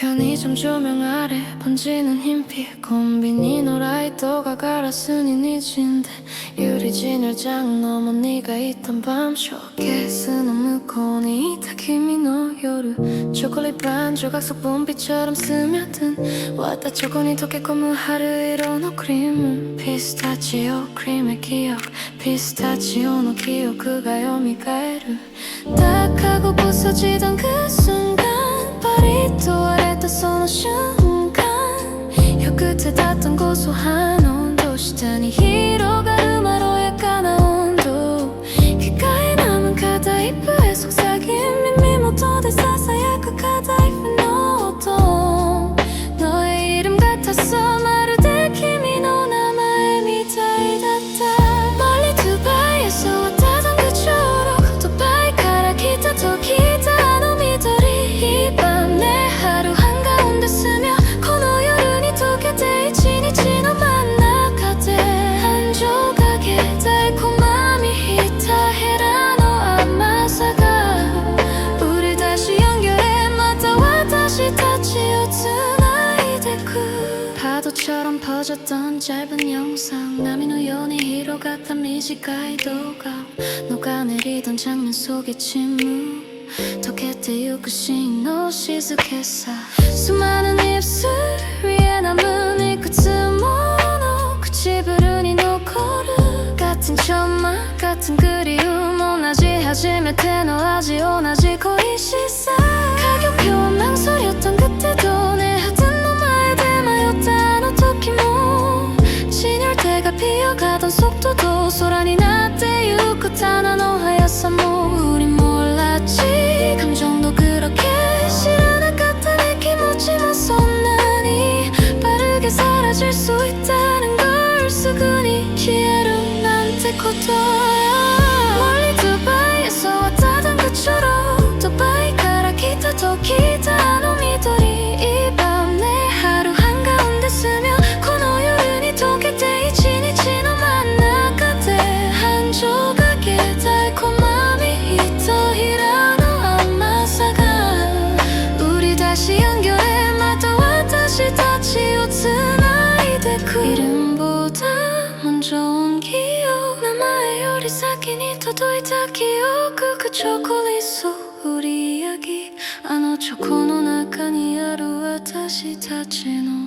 점 조명 아래 번지는 흰빛 콤비니 갈았으니 네 진데. 유리 진열장 넘어 네가 있던 밤 쇼케이스는 무코니 이타 kimi no yoru 초콜릿 반 조각 속 봄비처럼 스며든 왔다 초코니 토끼꼬무 하루 이로노 크림 피스타치오 크림의 기억 피스타치오 노 기억가 요미가에루 딱 하고 부서지던 그 순간 파리 또 아래다 쏘는 순간 혀 끝에 닿던 고소한 온도 시간 다와 다시 타치오 트나이데쿠 파도처럼 퍼졌던 짧은 영상 나미노 요니 히로 같은 미지가이도가 녹아내리던 장면 속의 침묵 溶けてゆくシーンの静けさ 수많은 입술 위에 남은 이くつもの唇に残る 같은 천막 같은 그리움 同じ初めての味同じ恋しさ 가격표 空になってゆく棚の速さも 우린 몰랐지 감정도 그렇게 싫어나갔다 내 기모치만 손난이 빠르게 사라질 수 있다는 걸 수근이 기회로 난테 코도야 し魚へまた私たちをつないでくいるんぼうだもんじょん名前より先に届いた記憶がチョコリソ売り上げあのチョコの中にある私たちの